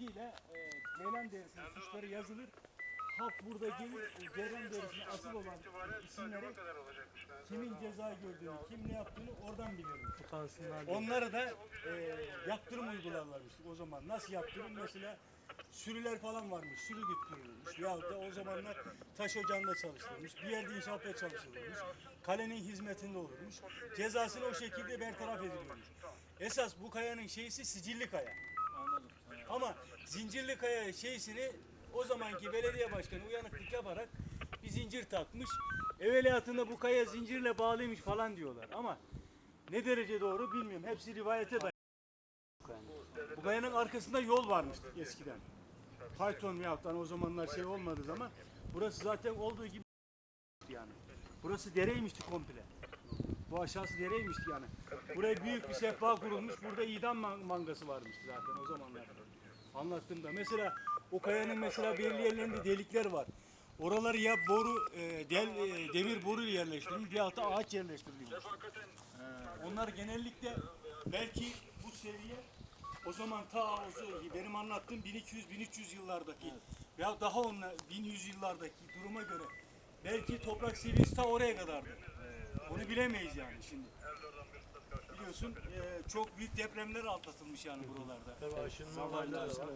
çizgiyle e, ceylan derisinin suçları yazılır. Halk burada gelir e, ceylan derisine asıl olan isimleri kimin ceza gördüğünü, kim ne yaptığını oradan bilirmiş. Utansınlar diye. Onları da e, yaptırım uygularlarmış o zaman. Nasıl yaptırım? Mesela sürüler falan varmış. Sürü güttürülmüş. Yahut da o zamanlar taş ocağında çalıştırılmış. Bir yerde inşaatta çalıştırılmış. Kalenin hizmetinde olurmuş. Cezasını o şekilde bertaraf ediliyormuş. Esas bu kayanın şeysi sicilli kaya. Ama zincirli kaya şeysini o zamanki belediye başkanı uyanıklık yaparak bir zincir takmış. Evveliyatında bu kaya zincirle bağlıymış falan diyorlar ama ne derece doğru bilmiyorum. Hepsi rivayete dayanıyor. Bu kayanın arkasında yol varmış eskiden. Fayton yahut da o zamanlar şey olmadığı zaman burası zaten olduğu gibi yani. Burası dereymişti komple. Bu aşağısı dereymişti yani. Buraya büyük bir sehpa kurulmuş. Burada idam man- mangası varmış zaten o zamanlar. Anlattığımda. Mesela o kayanın mesela belli yerlerinde delikler var. Oraları ya boru, e, del, e, demir boru yerleştirilmiş ya da ağaç yerleştirilmiş. Ee, onlar genellikle belki bu seviye o zaman ta o, benim anlattığım 1200-1300 yıllardaki veya daha onunla 1100 yıllardaki duruma göre belki toprak seviyesi ta oraya kadardı. Onu bilemeyiz yani şimdi. Biliyorsun e, çok büyük depremler atlatılmış yani buralarda. Tabii aşınma olayları var.